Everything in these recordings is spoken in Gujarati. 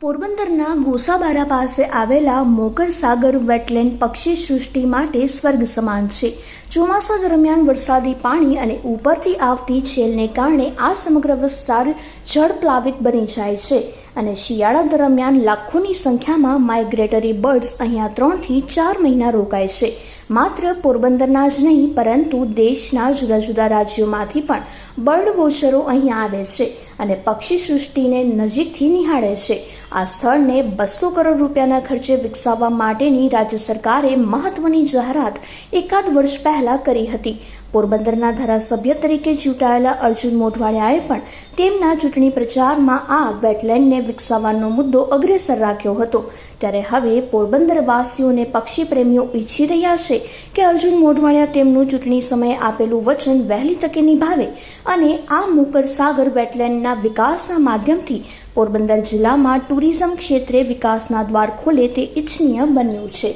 પોરબંદરના ગોસાબારા પાસે આવેલા મોગર સાગર વેટલેન્ડ પક્ષી સૃષ્ટિ માટે સ્વર્ગ સમાન છે. ચોમાસા દરમિયાન વરસાદી પાણી અને ઉપરથી આવતી છેલને કારણે આ સમગ્ર વિસ્તાર જળપ્લાવિત બની જાય છે અને શિયાળા દરમિયાન લાખોની સંખ્યામાં માઇગ્રેટરી બર્ડ્સ અહીંયા ત્રણથી ચાર મહિના રોકાય છે. માત્ર પોરબંદરના જ નહીં, પરંતુ દેશના જુદા જુદા રાજ્યોમાંથી પણ બર્ડ વોચરો અહીંયા આવે છે અને પક્ષી સૃષ્ટિને નજીકથી નિહાળે છે. આ સ્થળને બસો કરોડ રૂપિયાના ખર્ચે વિકસાવવા માટેની રાજ્ય સરકારે મહત્વની જાહેરાત એકાદ વર્ષ પહેલા કરી હતી. પોરબંદરના ધારાસભ્ય તરીકે ચૂંટાયેલા અર્જુન મોઢવાડિયાએ પણ તેમના ચૂંટણી પ્રચારમાં આ વેટલેન્ડને વિકસાવવાનો મુદ્દો અગ્રેસર રાખ્યો હતો. ત્યારે હવે પોરબંદરવાસીઓને પક્ષી પ્રેમીઓ ઈચ્છી રહ્યા છે કે અર્જુન મોઢવાણિયા તેમનું ચૂંટણી સમયે આપેલું વચન વહેલી તકે નિભાવે અને આ મુકર સાગર વેટલેન્ડના વિકાસના માધ્યમથી પોરબંદર જિલ્લામાં ટુરિઝમ ક્ષેત્રે વિકાસના દ્વાર ખોલે તે ઇચ્છનીય બન્યું છે.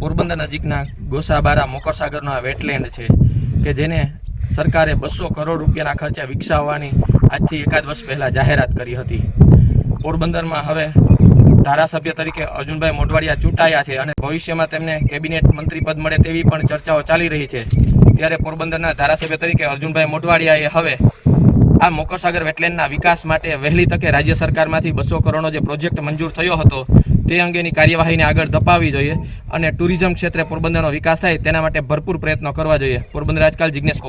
પોરબંદર નજીકના ગોસાબારા મોકરસાગરનો વેટલેન્ડ છે કે જેને સરકારે બસો કરોડ રૂપિયાના ખર્ચે વિકસાવવાની આજથી એકાદ વર્ષ પહેલાં જાહેરાત કરી હતી. પોરબંદરમાં હવે ધારાસભ્ય તરીકે અર્જુનભાઈ મોઢવાડિયા ચૂંટાયા છે અને ભવિષ્યમાં તેમને કેબિનેટ મંત્રી પદ મળે તેવી પણ ચર્ચાઓ ચાલી રહી છે. ત્યારે પોરબંદરના ધારાસભ્ય તરીકે અર્જુનભાઈ મોઢવાડિયાએ હવે આ મોકરસાગર વેટલેન્ડના વિકાસ માટે વહેલી તકે રાજ્ય સરકારમાંથી બસો કરોડનો જે પ્રોજેક્ટ મંજૂર થયો હતો, તે અંગેની કાર્યવાહીને આગળ ધપાવવી જોઈએ અને ટુરિઝમ ક્ષેત્રે પોરબંદરનો વિકાસ થાય તેના માટે ભરપૂર પ્રયત્નો કરવા જોઈએ. પોરબંદર આજકાલ જિજ્ઞેશ પોપ